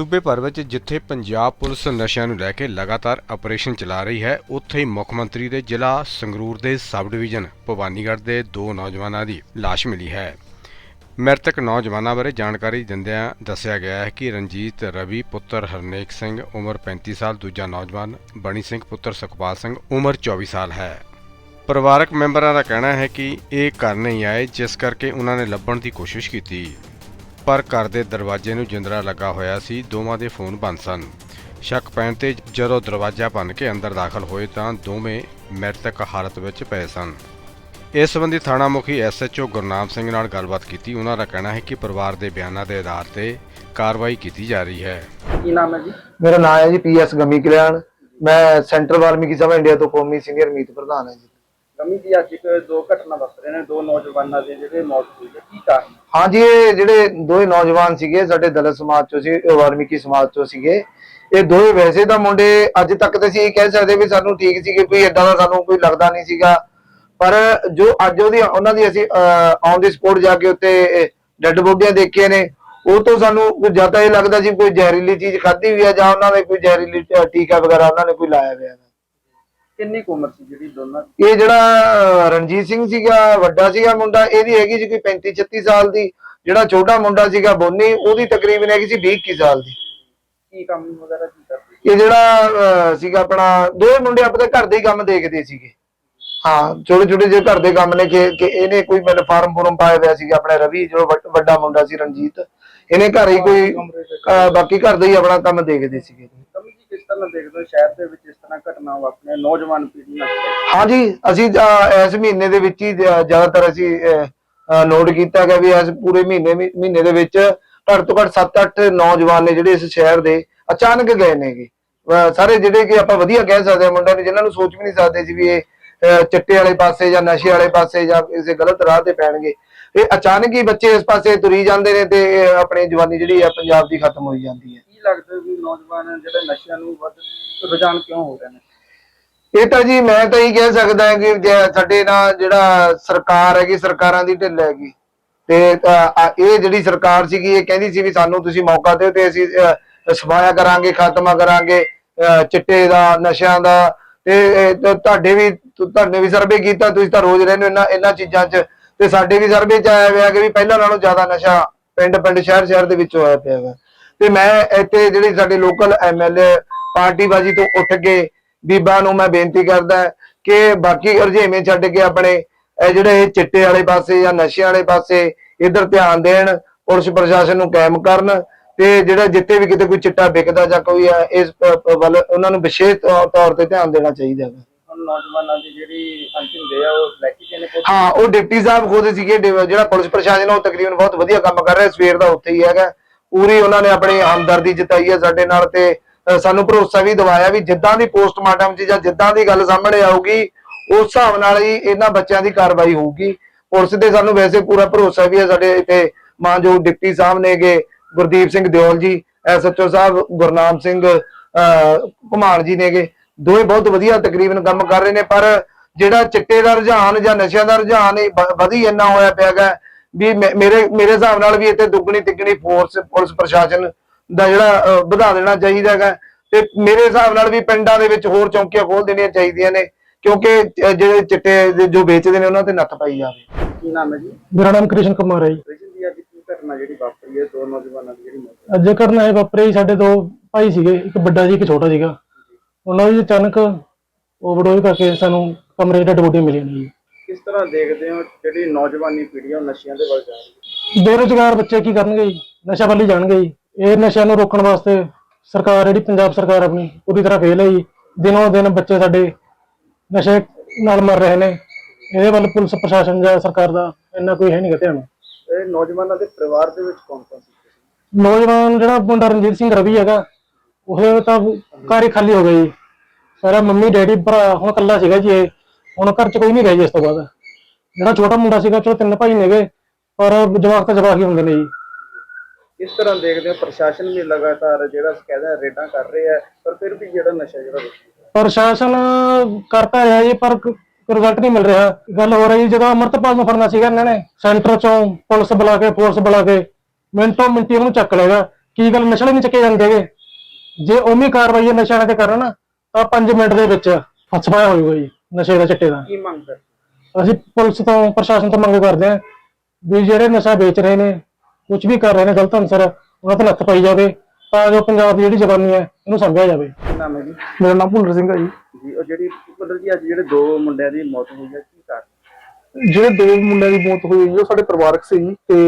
ਸੂਬੇ ਭਰ ਵਿੱਚ ਜਿੱਥੇ ਪੰਜਾਬ ਪੁਲਿਸ ਨਸ਼ਿਆਂ ਨੂੰ ਲੈ ਕੇ ਲਗਾਤਾਰ ਆਪਰੇਸ਼ਨ ਚਲਾ ਰਹੀ ਹੈ, ਉੱਥੇ ਹੀ ਮੁੱਖ ਮੰਤਰੀ ਦੇ ਜ਼ਿਲ੍ਹਾ ਸੰਗਰੂਰ ਦੇ ਸਬ ਡਿਵੀਜ਼ਨ ਭਵਾਨੀਗੜ੍ਹ ਦੇ ਦੋ ਨੌਜਵਾਨਾਂ ਦੀ ਲਾਸ਼ ਮਿਲੀ ਹੈ। ਮ੍ਰਿਤਕ ਨੌਜਵਾਨਾਂ ਬਾਰੇ ਜਾਣਕਾਰੀ ਦਿੰਦਿਆਂ ਦੱਸਿਆ ਗਿਆ ਹੈ ਕਿ ਰਣਜੀਤ ਰਵੀ, ਪੁੱਤਰ ਹਰਨੇਕ ਸਿੰਘ, ਉਮਰ 35 ਸਾਲ, ਦੂਜਾ ਨੌਜਵਾਨ ਬਣੀ ਸਿੰਘ, ਪੁੱਤਰ ਸੁਖਪਾਲ ਸਿੰਘ, ਉਮਰ 24 ਸਾਲ ਹੈ। ਪਰਿਵਾਰਕ ਮੈਂਬਰਾਂ ਦਾ ਕਹਿਣਾ ਹੈ ਕਿ ਇਹ ਘਰ ਨਹੀਂ ਆਏ, ਜਿਸ ਕਰਕੇ ਉਹਨਾਂ ਨੇ ਲੱਭਣ ਦੀ ਕੋਸ਼ਿਸ਼ ਕੀਤੀ। ਪਰ ਘਰ ਦੇ ਦਰਵਾਜ਼ੇ ਨੂੰ ਜਿੰਦਰਾ ਲੱਗਾ ਹੋਇਆ ਸੀ ਦੋਵਾਂ ਦੇ ਫੋਨ ਬੰਦ ਸਨ। ਸ਼ੱਕ ਪੈਣ ਤੇ ਜਦੋਂ ਦਰਵਾਜ਼ਾ ਭੰਨ ਕੇ ਅੰਦਰ ਦਾਖਲ ਹੋਏ ਤਾਂ ਦੋਵੇਂ ਮ੍ਰਿਤਕ ਹਾਲਤ ਵਿੱਚ ਪਏ ਸਨ। ਇਸ ਸੰਬੰਧੀ ਥਾਣਾ ਮੁਖੀ ਐਸਐਚਓ ਗੁਰਨਾਮ ਸਿੰਘ ਨਾਲ ਗੱਲਬਾਤ ਕੀਤੀ। ਉਹਨਾਂ ਦਾ ਕਹਿਣਾ ਹੈ ਕਿ ਪਰਿਵਾਰ ਦੇ ਬਿਆਨਾਂ ਦੇ ਆਧਾਰ ਤੇ ਕਾਰਵਾਈ ਕੀਤੀ ਜਾ ਰਹੀ ਹੈ। ਕੀ ਨਾਮ ਹੈ ਜੀ? ਮੇਰਾ ਨਾਮ ਹੈ ਜੀ ਪੀਐਸ ਗਮੀ ਕਲਿਆਣ। ਮੈਂ ਸੈਂਟਰਲ ਵਾਲਮੀਕੀ ਸਭਾ ਇੰਡੀਆ ਤੋਂ ਕੌਮੀ ਸੀਨੀਅਰ ਮੀਤ ਪ੍ਰਧਾਨ ਹਾਂ ਜੀ। ਗਮੀ ਜੀ ਅੱਜ ਇੱਕ ਦੋ ਘਟਨਾ ਵਾਪਰ ਰਹੇ ਨੇ, ਦੋ ਨੌਜਵਾਨਾਂ ਦੇ ਜਿਹੜੇ ਮੌਤ ਹੋਈ ਹੈ, ਕੀ ਕਾਰਨ? ਹਾਂਜੀ, ਇਹ ਜਿਹੜੇ ਦੋਵੇਂ ਨੌਜਵਾਨ ਸੀਗੇ, ਸਾਡੇ ਦਲਿਤ ਸਮਾਜ ਚੋਂ ਸੀ ਇਹ ਵਾਲਮੀਕੀ ਸਮਾਜ ਚੋਂ ਸੀਗੇ। ਇਹ ਦੋਵੇਂ ਵੈਸੇ ਤਾਂ ਮੁੰਡੇ ਅੱਜ ਤੱਕ ਤੇ ਅਸੀਂ ਇਹ ਕਹਿ ਸਕਦੇ ਵੀ ਸਾਨੂੰ ਠੀਕ ਸੀਗੇ, ਕੋਈ ਏਦਾਂ ਦਾ ਸਾਨੂੰ ਕੋਈ ਲੱਗਦਾ ਨਹੀਂ ਸੀਗਾ। ਪਰ ਜੋ ਅੱਜ ਉਹਦੀ, ਉਹਨਾਂ ਦੀ ਅਸੀਂ ਔਨ ਦੀ ਸਪੋਰਟ ਜਾ ਕੇ ਉੱਤੇ ਡੈੱਡ ਬੋਡੀਆਂ ਦੇਖੀਆਂ ਨੇ, ਉਹ ਤੋਂ ਸਾਨੂੰ ਕੁਝ ਜ਼ਿਆਦਾ ਇਹ ਲੱਗਦਾ ਸੀ, ਕੋਈ ਜ਼ਹਿਰੀਲੀ ਚੀਜ਼ ਖਾਧੀ ਹੋਈ ਆ ਜਾਂ ਉਹਨਾਂ ਨੇ ਕੋਈ ਜ਼ਹਿਰੀਲੀ ਟੀਕਾ ਵਗੈਰਾ ਉਹਨਾਂ ਨੇ ਕੋਈ ਲਾਇਆ ਹੋਇਆ। ਕਿੰਨੀ ਕੁ ਉਮਰ ਸੀ ਜਿਹੜੀ ਦੋਨਾਂ ਦੀ? ਇਹ ਜਿਹੜਾ ਰਣਜੀਤ ਸਿੰਘ ਸੀਗਾ ਵੱਡਾ ਸੀਗਾ ਮੁੰਡਾ ਇਹਦੀ ਹੈਗੀ ਸੀ ਕੋਈ 35 36 ਸਾਲ ਦੀ। ਜਿਹੜਾ ਛੋਟਾ ਮੁੰਡਾ ਸੀਗਾ ਬੋਨੀ ਉਹਦੀ ਤਕਰੀਬਨ ਹੈਗੀ ਸੀ 20 21 ਸਾਲ ਦੀ। ਕੀ ਕੰਮ ਵਗੈਰਾ ਕੀ ਕਰਦੇ? ਇਹ ਜਿਹੜਾ ਸੀਗਾ ਆਪਣਾ ਦੋਵੇਂ ਮੁੰਡੇ ਆਪਣੇ ਘਰ ਦੇ ਹੀ ਕੰਮ ਦੇਖਦੇ ਸੀਗੇ। ਹਾਂ ਛੋਟੇ ਛੋਟੇ ਜਿਹੇ ਘਰ ਦੇ ਕੰਮ ਨੇ ਕਿ ਕਿ ਇਹਨੇ ਕੋਈ ਮਤਲਬ ਫਾਰਮ ਫੁਰਮ ਪਾਇਆ ਹੋਇਆ ਸੀਗਾ ਆਪਣੇ ਰਵੀ ਜੋ ਵੱਡ- ਮੁੰਡਾ ਸੀ ਰਣਜੀਤ। ਇਹਨੇ ਘਰ ਹੀ ਕੋਈ ਬਾਕੀ ਘਰ ਦਾ ਹੀ ਆਪਣਾ ਕੰਮ ਦੇਖਦੇ ਸੀਗੇ। ਗਮੀ ਜੀ ਕਿਸ ਤਰ੍ਹਾਂ ਦੇਖਦੇ ਹੋ ਸ਼ਹਿਰ ਦੇ ਵਿੱਚ ਇਸ ਤਰ੍ਹਾਂ ਘਟਨਾ ਵਾਪਰੀਆਂ ਨੌਜਵਾਨ ਪੀੜ੍ਹੀ ਨਾਲ। ਹਾਂਜੀ ਅਸੀਂ ਇਸ ਮਹੀਨੇ ਦੇ ਵਿੱਚ ਹੀ ਜ- ਜ਼ਿਆਦਾਤਰ ਅਸੀਂ ਨੋਟ ਕੀਤਾ ਗਿਆ ਵੀ ਇਸ ਪੂਰੇ ਮਹੀਨੇ ਮਹੀ- ਮਹੀਨੇ ਦੇ ਵਿੱਚ ਘੱਟ ਤੋਂ ਘੱਟ 7-8 ਨੌਜਵਾਨ ਨੇ ਜਿਹੜੇ ਇਸ ਸ਼ਹਿਰ ਦੇ ਅਚਾਨਕ ਗਏ ਨੇਗੇ। ਸਾਰੇ ਜਿਹੜੇ ਕਿ ਆਪਾਂ ਵਧੀਆ ਕਹਿ ਸਕਦੇ ਹਾਂ ਮੁੰਡਿਆਂ ਨੇ ਜਿਨ੍ਹਾਂ ਨੂੰ ਸੋਚ ਵੀ ਨਹੀਂ ਸਕਦੇ ਸੀ ਵੀ ਇਹ ਚਿੱਟੇ ਵਾਲੇ ਪਾਸੇ ਜਾਂ ਨਸ਼ੇ ਵਾਲੇ ਪਾਸੇ ਜਾਂ ਕਿਸੇ ਗਲਤ ਰਾਹ ਤੇ ਪੈਣਗੇ। ਇਹ ਅਚਾਨਕ ਹੀ ਬੱਚੇ ਇਸ ਪਾਸੇ ਤੁਰੀ ਜਾਂਦੇ ਨੇ ਤੇ ਇਹ ਆਪਣੀ ਜਵਾਨੀ ਜਿਹੜੀ ਆ ਪੰਜਾਬ ਦੀ ਖਤਮ ਹੋਈ ਜਾਂਦੀ ਹੈ। ਕੀ ਲੱਗਦਾ ਵੀ ਨੌਜਵਾਨ ਜਿਹੜੇ ਨਸ਼ਿਆਂ ਨੂੰ ਵੱਧ ਰੁਝਾਨ ਕਿਉਂ ਹੋ ਰਹੇ ਨੇ? ਇਹ ਤਾਂ ਜੀ ਮੈਂ ਤਾਂ ਇਹ ਕਹਿ ਸਕਦਾ ਹਾਂ ਕਿ ਜੇ ਸਾਡੇ ਨਾਲ ਜਿਹੜਾ ਸਰਕਾਰ ਹੈਗੀ, ਸਰਕਾਰਾਂ ਦੀ ਢਿੱਲ ਹੈਗੀ। ਤੇ ਇਹ ਜਿਹੜੀ ਸਰਕਾਰ ਸੀਗੀ, ਇਹ ਕਹਿੰਦੀ ਸੀ ਵੀ ਸਾਨੂੰ ਤੁਸੀਂ ਮੌਕਾ ਦਿਓ ਤੇ ਅਸੀਂ ਸਫਾਇਆ ਕਰਾਂਗੇ, ਖਾਤਮਾ ਕਰਾਂਗੇ ਚਿੱਟੇ ਦਾ, ਨਸ਼ਿਆਂ ਦਾ। ਤੇ ਤੁਹਾਡੇ ਵੀ ਤੁਹਾਡੇ ਵੀ ਸਰਵੇ ਕੀਤਾ, ਤੁਸੀਂ ਤਾਂ ਰੋਜ਼ ਰਹਿੰਦੇ ਹੋ ਇਹਨਾਂ ਇਹਨਾਂ ਚੀਜ਼ਾਂ 'ਚ। ਤੇ ਸਾਡੇ ਵੀ ਸਰਵੇ 'ਚ ਆਇਆ ਹੋਇਆ ਕਿ ਵੀ ਪਹਿਲਾਂ ਨਾਲੋਂ ਜ਼ਿਆਦਾ ਨਸ਼ਾ ਪਿੰਡ ਪਿੰਡ ਸ਼ਹਿਰ ਸ਼ਹਿਰ ਦੇ ਵਿੱਚ ਹੋਇਆ ਪਿਆ ਹੈ ਤੇ ਮੈਂ ਇੱਥੇ ਜਿਹੜੀ ਸਾਡੇ ਲੋਕਲ ਐਮਐਲਏ ਪਾਰਟੀਬਾਜ਼ੀ ਤੋਂ ਉੱਠ ਕੇ ਬੀਬਾ ਨੂੰ ਮੈਂ ਬੇਨਤੀ ਕਰਦਾ ਕਿ ਬਾਕੀ ਰੁਝੇਵੇਂ ਛੱਡ ਕੇ ਆਪਣੇ ਇਹ ਜਿਹੜੇ ਇਹ ਚਿੱਟੇ ਵਾਲੇ ਪਾਸੇ ਜਾਂ ਨਸ਼ੇ ਵਾਲੇ ਪਾਸੇ ਇਧਰ ਧਿਆਨ ਦੇਣ ਪੁਲਿਸ ਪ੍ਰਸ਼ਾਸਨ ਨੂੰ ਕਾਇਮ ਕਰਨ ਤੇ ਜਿਹੜਾ ਜਿੱਥੇ ਵੀ ਕਿਤੇ ਕੋਈ ਚਿੱਟਾ ਵਿਕਦਾ ਜਾਂ ਕੋਈ ਹੈ, ਇਸ ਵੱਲ ਉਹਨਾਂ ਨੂੰ ਵਿਸ਼ੇਸ਼ ਤੌਰ ਤੇ ਧਿਆਨ ਦੇਣਾ ਚਾਹੀਦਾ ਹੈ ਨੌਜਵਾਨਾਂ ਦੀ ਜਿਹੜੀ ਅੰਤਿਮ ਦੇ ਆ ਉਹ ਲੈ ਕੇ ਗਏ ਨੇ? ਹਾਂ ਉਹ ਡਿਪਟੀ ਸਾਹਿਬ ਖੁਦ ਸੀਗੇ ਜਿਹੜਾ ਪੁਲਿਸ ਪ੍ਰਸ਼ਾਸਨ ਉਹ ਤਕਰੀਬਨ ਬਹੁਤ ਵਧੀਆ ਕੰਮ ਕਰ ਰਿਹਾ ਸਵੇਰ ਦਾ ਉੱਥੇ ਹੀ ਹੈਗਾ ਪੂਰੀ ਉਹਨਾਂ ਨੇ ਆਪਣੀ ਹਮਦਰਦੀ ਜਤਾਈ ਹੈ ਸਾਡੇ ਨਾਲ ਤੇ ਸਾਨੂੰ ਭਰੋਸਾ ਵੀ ਦਿਵਾਇਆ ਵੀ ਜਿੱਦਾਂ ਦੀ ਪੋਸਟਮਾਰਟਮ 'ਚ ਜਾਂ ਜਿੱਦਾਂ ਦੀ ਗੱਲ ਸਾਹਮਣੇ ਆਊਗੀ ਉਸ ਹਿਸਾਬ ਨਾਲ ਹੀ ਇਹਨਾਂ ਬੱਚਿਆਂ ਦੀ ਕਾਰਵਾਈ ਹੋਊਗੀ। ਪੁਲਿਸ ਦੇ ਸਾਨੂੰ ਵੈਸੇ ਪੂਰਾ ਭਰੋਸਾ ਵੀ ਹੈ ਸਾਡੇ ਇੱਥੇ ਮਾਨਯੋਗ ਡਿਪਟੀ ਸਾਹਿਬ ਨੇਗੇ ਗੁਰਦੀਪ ਸਿੰਘ ਦਿਓਲ ਜੀ ਐਸਐਚਓ ਸਾਹਿਬ ਗੁਰਨਾਮ ਸਿੰਘ ਅ, ਘੁਮਾਣ ਜੀ ਨੇਗੇ। ਦੋਵੇਂ ਬਹੁਤ ਵਧੀਆ ਤਕਰੀਬਨ ਕੰਮ ਕਰ ਰਹੇ ਨੇ ਪਰ ਜਿਹੜਾ ਚਿੱਟੇ ਦਾ ਰੁਝਾਨ ਜਾਂ ਨਸ਼ਿਆਂ ਦਾ ਰੁਝਾਨ ਇਹ ਵਧੀ ਇੰਨਾ ਹੋਇਆ ਪਿਆਗਾ ਵੀ ਮੇਰੇ ਮੇਰੇ ਹਿਸਾਬ ਨਾਲ ਵੀ ਇੱਥੇ ਦੁੱਗਣੀ ਤਿੱਗਣੀ ਫੋਰਸ ਪੁਲਿਸ ਪ੍ਰਸ਼ਾਸਨ ਦਾ ਜਿਹੜਾ ਵਧਾ ਦੇਣਾ ਚਾਹੀਦਾ ਹੈਗਾ। ਤੇ ਮੇਰੇ ਹਿਸਾਬ ਨਾਲ ਵੀ ਪਿੰਡਾਂ ਦੇ ਵਿੱਚ ਹੋਰ ਚੌਂਕੀਆਂ ਖੋਲ ਦੇਣੀਆਂ ਚਾਹੀਦੀਆਂ ਨੇ ਕਿਉਂਕਿ ਜਿਹੜੇ ਚਿੱਟੇ ਦੇ ਜੋ ਵੇਚਦੇ ਨੇ ਉਹਨਾਂ ਤੇ ਨੱਥ ਪਾਈ ਜਾਵੇ। ਕੀ ਨਾਮ ਹੈ ਜੀ? ਮੇਰਾ ਨਾਮ ਕ੍ਰਿਸ਼ਨ ਕੁਮਾਰ ਹੈ ਜੀ। ਕ੍ਰਿਸ਼ਨ ਜੀ ਅੱਜ ਕੀ ਘਟਨਾ ਜਿਹੜੀ ਵਾਪਰੀ ਹੈ? ਦੋ ਨੌਜਵਾਨਾਂ ਦੀ ਜਿਹੜੀ ਮੌਤ ਹੋਈ? ਅੱਜ ਕਰਨਾ ਹੈ ਵਾਪਰੇ ਜੀ ਸਾਡੇ ਦੋ ਭਾਈ ਸੀਗੇ ਇੱਕ ਵੱਡਾ ਜੀ ਇੱਕ ਛੋਟਾ ਸੀਗਾ। ਉਹਨਾਂ ਦੀ ਅਚਾਨਕ ਓਵਰਡੋਜ਼ ਕਰਕੇ ਸਾਨੂੰ ਕਮਰੇ 'ਚ ਡੈਡ ਬੋਡੀ ਮਿਲੀ ਨਹੀਂ ਜੀ। ਕਿਸ ਤਰ੍ਹਾਂ ਦੇਖਦੇ ਹੋ ਜਿਹੜੀ ਨੌਜਵਾਨੀ ਪੀੜ੍ਹੀ ਆ ਉਹ ਨਸ਼ਿਆਂ ਦੇ ਵੱਲ ਜਾ ਰਹੀ ਹੈ? ਬੇਰੁਜ਼ਗਾਰ ਬੱਚੇ ਕੀ ਕਰਨਗੇ ਜੀ? ਨਸ਼ਾ ਵੱਲ ਹੀ ਜਾਣਗੇ ਜੀ। ਇਹ ਨਸ਼ਿਆਂ ਨੂੰ ਰੋਕਣ ਵਾਸਤੇ ਸਰਕਾਰ ਜਿਹੜੀ ਪੰਜਾਬ ਸਰਕਾਰ ਆਪਣੀ ਪੂਰੀ ਤਰ੍ਹਾਂ ਫੇਲ ਹੈ ਜੀ। ਦਿਨੋਂ ਦਿਨ ਬੱਚੇ ਸਾਡੇ ਨਸ਼ੇ ਨਾਲ ਮਰ ਰਹੇ ਨੇ। ਇਹਦੇ ਵੱਲ ਪੁਲਿਸ ਪ੍ਰਸ਼ਾਸਨ ਜਾਂ ਸਰਕਾਰ ਦਾ ਇੰਨਾ ਕੋਈ ਹੈ ਨਹੀਂ ਧਿਆਨ। ਇਹ ਨੌਜਵਾਨਾਂ ਦੇ ਪਰਿਵਾਰ ਦੇ ਵਿੱਚ ਕੌਣ ਕੌਣ ਸੀ? ਨੌਜਵਾਨ ਜਿਹੜਾ ਮੁੰਡਾ ਰਣਜੀਤ ਸਿੰਘ ਰਵੀ ਹੈਗਾ ਉਹ ਤਾਂ ਘਰ ਹੀ ਖਾਲੀ ਹੋ ਗਿਆ ਜੀ। ਸਾਰਾ ਮੰਮੀ ਡੈਡੀ ਭਰਾ ਹੁਣ ਇਕੱਲਾ ਸੀਗਾ ਜੀ ਇਹ। ਹੁਣ ਘਰ 'ਚ ਕੋਈ ਨਹੀਂ ਰਿਹਾ ਜੀ ਇਸ ਤੋਂ ਬਾਅਦ। ਜਿਹੜਾ ਛੋਟਾ ਮੁੰਡਾ ਸੀਗਾ ਚਲੋ ਤਿੰਨ ਭਾਈ ਨੇਗੇ ਪਰ ਜਵਾਕ ਤਾਂ ਜਵਾਕ ਹੀ ਹੁੰਦੇ ਨੇ ਜੀ। ਕਿਸ ਤਰ੍ਹਾਂ ਦੇਖਦੇ ਹੋ ਪ੍ਰਸ਼ਾਸਨ ਵੀ ਲਗਾਤਾਰ ਜਿਹੜਾ ਕਹਿੰਦਾ ਰੇਡਾਂ ਕਰ ਰਿਹਾ ਹੈ ਪਰ ਫਿਰ ਵੀ ਜਿਹੜਾ ਨਸ਼ਾ ਜਿਹੜਾ। ਪ੍ਰਸ਼ਾਸਨ ਕਰਤਾ ਰਿਹਾ ਜੀ ਪਰ ਰਿਜ਼ਲਟ ਨਹੀਂ ਮਿਲ ਰਿਹਾ। ਗੱਲ ਹੋ ਰਹੀ ਜਦੋਂ ਅਮਰਤਪਾਲ ਨੂੰ ਫੜਨਾ ਸੀਗਾ ਇਹਨਾਂ ਨੇ ਸੈਂਟਰ ਚੋਂ ਪੁਲਿਸ ਬੁਲਾ ਕੇ ਫੋਰਸ ਬੁਲਾ ਕੇ ਮਿੰਟੋ ਮਿੰਟੀ ਉਹਨੂੰ ਚੱਕ ਲੇਗਾ ਕੀ ਗੱਲ ਨਸ਼ੇ ਵਾਲੇ ਨਹੀਂ ਚੱਕੇ ਜਾਂਦੇਗੇ ਜੇ ਉਮੀ ਕਾਰਵਾਈ ਇਹ ਨਸ਼ਿਆਂ ਤੇ ਕਰਨ ਤਾਂ 5 ਮਿੰਟ ਦੇ ਵਿੱਚ ਪਾਇਆ ਹੋਊਗਾ ਜੀ। ਨਸ਼ੇ ਦਾ ਚਿੱਟੇ ਦਾ। ਕੀ ਮੰਗ ਕਰ ਅਸੀਂ ਪੁਲਿਸ ਤੋਂ ਪ੍ਰਸ਼ਾਸਨ ਤੋਂ ਮੰਗ ਕਰਦੇ ਹਾਂ ਵੀ ਜਿਹੜੇ ਨਸ਼ਾ ਵੇਚ ਰਹੇ ਨੇ ਕੁਝ ਵੀ ਕਰ ਰਹੇ ਨੇ ਗਲਤ ਅਨਸਰ ਉਹਨਾਂ ਤੇ ਨੱਥ ਪਾਈ ਜਾਵੇ ਤਾਂ ਜੋ ਪੰਜਾਬ ਦੀ ਜਿਹੜੀ ਜਵਾਨੀ ਹੈ ਇਹਨੂੰ ਸਮਝਿਆ ਜਾਵੇ। ਕੀ ਨਾਮ ਹੈ ਜੀ? ਮੇਰਾ ਨਾਮ ਭੁੱਲਰ ਸਿੰਘ ਹੈ ਜੀ। ਜੀ ਉਹ ਜਿਹੜੀ ਮਤਲਬ ਜੀ ਅੱਜ ਜਿਹੜੇ ਦੋ ਮੁੰਡਿਆਂ ਦੀ ਮੌਤ ਹੋਈ ਹੈ ਕੀ ਕਾਰਨ? ਜਿਹੜੇ ਦੋ ਮੁੰਡਿਆਂ ਦੀ ਮੌਤ ਹੋਈ ਹੈ ਉਹ ਸਾਡੇ ਪਰਿਵਾਰਕ ਸੀ ਤੇ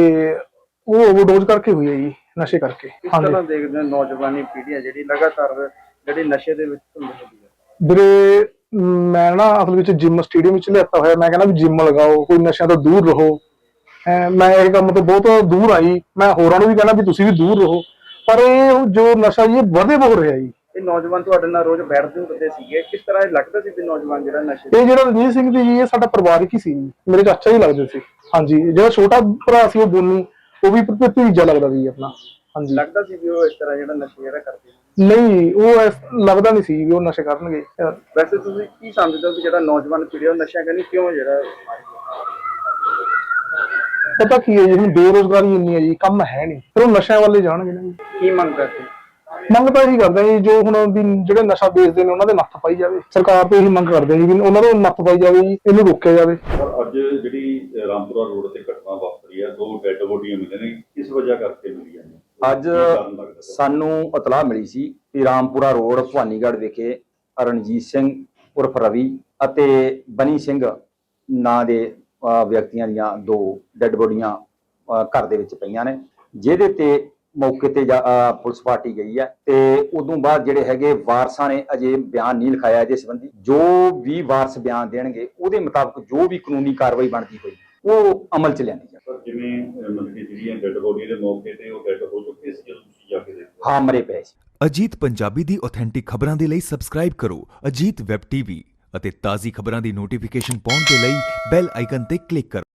ਉਹ ਓਵਰਡੋਜ਼ ਕਰਕੇ ਹੋਈ ਹੈ ਜੀ ਨਸ਼ੇ ਕਰਕੇ। ਹਾਂਜੀ। ਤਰ੍ਹਾਂ ਦੇਖਦੇ ਨੌਜਵਾਨੀ ਪੀੜ੍ਹੀ ਹੈ ਜਿਹੜੀ ਲਗਾਤਾਰ ਜਿਹੜੀ ਨਸ਼ੇ ਦੇ ਵਿੱਚ ਧੁੰਦ ਹੁੰਦੀ ਹੈ? ਵੀਰੇ ਮੈਂ ਨਾ ਅਸਲ ਵਿੱਚ ਜਿਮ ਸਟੇਡੀਅਮ ਵਿੱਚ ਲਿਆਤਾ ਹੋਇਆ। ਮੈਂ ਕਹਿੰਦਾ ਵੀ ਜਿਮ ਲਗਾਓ ਕੋਈ ਨਸ਼ਿਆਂ ਤੋਂ ਦੂਰ ਰਹੋ। ਮੈਂ ਇਹ ਕੰਮ ਤੋਂ ਬਹੁਤ ਦੂਰ ਆਈ। ਮੈਂ ਹੋਰਾਂ ਨੂੰ ਵੀ ਕਹਿੰਦਾ ਵੀ ਤੁਸੀਂ ਵੀ ਦੂਰ ਰਹੋ। ਪਰ ਇਹ ਜੋ ਨਸ਼ਾ ਜੀ ਇਹ ਵਧੇ ਬਹੁਤ ਰਿਹਾ ਜੀ। ਇਹ ਨੌਜਵਾਨ ਤੁਹਾਡੇ ਨਾਲ ਰੋਜ਼ ਬੈਠਦੇ ਹੁੰਦੇ ਸੀਗੇ। ਕਿਸ ਤਰ੍ਹਾਂ ਇਹ ਲੱਗਦਾ ਸੀ ਵੀ ਨੌਜਵਾਨ ਜਿਹੜਾ ਨਸ਼ੇ ਇਹ ਜਿਹੜਾ ਰਣਜੀਤ ਸਿੰਘ ਜੀ ਇਹ ਸਾਡਾ ਪਰਿਵਾਰਕ ਹੀ ਸੀ। ਮੇਰੇ ਚਾਚਾ ਹੀ ਲੱਗਦੇ ਸੀ। ਹਾਂਜੀ ਜਿਹੜਾ ਛੋਟਾ ਭਰਾ ਸੀ ਉਹ ਬੋਨੀ ਉਹ ਵੀ ਭਤੀਜਾ ਲੱਗਦਾ ਸੀ ਆਪਣਾ। ਹਾਂਜੀ। ਲੱਗਦਾ ਸੀ ਵੀ ਉਹ ਇਸ ਤਰ੍ਹਾਂ ਜਿਹੜਾ ਨਸ਼ੇ ਜਿਹੜਾ ਕਰਦੇ ਨੇ? ਨਹੀਂ ਉਹ ਐਸ- ਲੱਗਦਾ ਨਹੀਂ ਸੀ ਵੀ ਉਹ ਨਸ਼ੇ ਕਰਨਗੇ। ਵੈਸੇ ਤੁਸੀਂ ਕੀ ਸਮਝਦੇ ਹੋ ਕਿ ਜਿਹੜਾ ਨੌਜਵਾਨ ਪੀੜ੍ਹੀ ਉਹ ਨਸ਼ਾ ਕਰਨੀ ਕਿਉਂ ਜਿਹੜਾ? ਪਤਾ ਕੀ ਹੈ ਜੀ ਹੁਣ ਬੇਰੋਜ਼ਗਾਰੀ ਇੰਨੀ ਹੈ ਜੀ ਕੰਮ ਹੈ ਨਹੀਂ। ਫਿਰ ਉਹ ਨਸ਼ਿਆਂ ਵੱਲੇ ਜਾਣਗੇ ਨਾ ਜੀ। ਕੀ ਮੰਗ ਕਰਦੇ ਮੰਗ ਤਾਂ ਇਹੀ ਕਰਦੇ ਆ ਜੀ ਜੋ ਹੁਣ ਵੀ ਜਿਹੜੇ ਨਸ਼ਾ ਵੇਚਦੇ ਨੇ ਉਹਨਾਂ ਦੇ ਨੱਥ ਪਾਈ ਜਾਵੇ। ਸਰਕਾਰ ਤੋਂ ਇਹੀ ਮੰਗ ਕਰਦੇ ਆ ਜੀ ਵੀ ਉਹਨਾਂ ਨੂੰ ਨੱਥ ਪਾਈ ਜਾਵੇ ਜੀ ਇਹਨੂੰ ਰੋਕਿਆ ਜਾਵੇ। ਪਰ ਅੱਜ ਜਿਹੜੀ ਰਾਮਪੁਰਾ ਰੋਡ ਤੇ ਘਟਨਾ ਵਾਪਰੀ ਹੈ ਦੋ ਡੈੱਡ ਬੋਡੀਆਂ ਮਿਲੀਆਂ ਨੇ ਕਿਸ ਵਜ੍ਹਾ ਕਰਕੇ ਮਿਲੀਆਂ? ਅੱਜ ਸਾਨੂੰ ਇਤਲਾਹ ਮਿਲੀ ਸੀ ਕਿ ਰਾਮਪੁਰਾ ਰੋਡ, ਭਵਾਨੀਗੜ੍ਹ ਵਿਖੇ ਰਣਜੀਤ ਸਿੰਘ ਉਰਫ ਰਵੀ ਅਤੇ ਬਨੀ ਸਿੰਘ ਨਾਂ ਦੇ ਵਿਅਕਤੀਆਂ ਦੀਆਂ ਦੋ ਡੈੱਡ ਬੋਡੀਆਂ ਘਰ ਦੇ ਵਿੱਚ ਪਈਆਂ ਨੇ, ਜਿਹਦੇ ਤੇ ਮੌਕੇ ਤੇ ਜਾ- ਪੁਲਿਸ ਪਾਰਟੀ ਗਈ ਹੈ ਤੇ ਉਦੋਂ ਬਾਅਦ ਜਿਹੜੇ ਹੈਗੇ ਵਾਰਸਾਂ ਨੇ ਅਜੇ ਬਿਆਨ ਨਹੀਂ ਲਿਖਾਇਆ ਇਹਦੇ ਸੰਬੰਧੀ। ਜੋ ਵੀ ਵਾਰਸ ਬਿਆਨ ਦੇਣਗੇ, ਉਹਦੇ ਮੁਤਾਬਕ ਜੋ ਵੀ ਕਾਨੂੰਨੀ ਕਾਰਵਾਈ ਬਣਦੀ ਹੋਈ ਉਹ ਅਮਲ ਚ ਲਿਆਂਦੀ ਜਾਵੇ। ਪਰ ਜਿਵੇਂ ਮਤਲਬ ਕਿ ਜਿਹੜੀਆਂ ਡੈੱਡ ਬੋਡੀਆਂ ਦੇ ਮੌਕੇ ਤੇ ਉਹ ਡੈੱਡ ਹੋ ਚੁੱਕੇ ਸੀ ਜਦੋਂ ਤੁਸੀਂ ਜਾ ਕੇ ਦੇਖੋ ਹਾਂ ਮਰੇ ਪਏ ਸੀ। ਅਜੀਤ ਪੰਜਾਬੀ ਦੀ ਆਥੈਂਟਿਕ ਖਬਰਾਂ ਦੇ ਲਈ ਸਬਸਕ੍ਰਾਈਬ ਕਰੋ ਅਜੀਤ ਵੈਬ ਟੀਵੀ ਅਤੇ ਤਾਜ਼ੀ ਖਬਰਾਂ ਦੀ ਨੋਟੀਫਿਕੇਸ਼ਨ ਪਾਉਣ ਦੇ ਲਈ ਬੈਲ ਆਈਕਨ ਤੇ ਕਲਿੱਕ ਕਰੋ।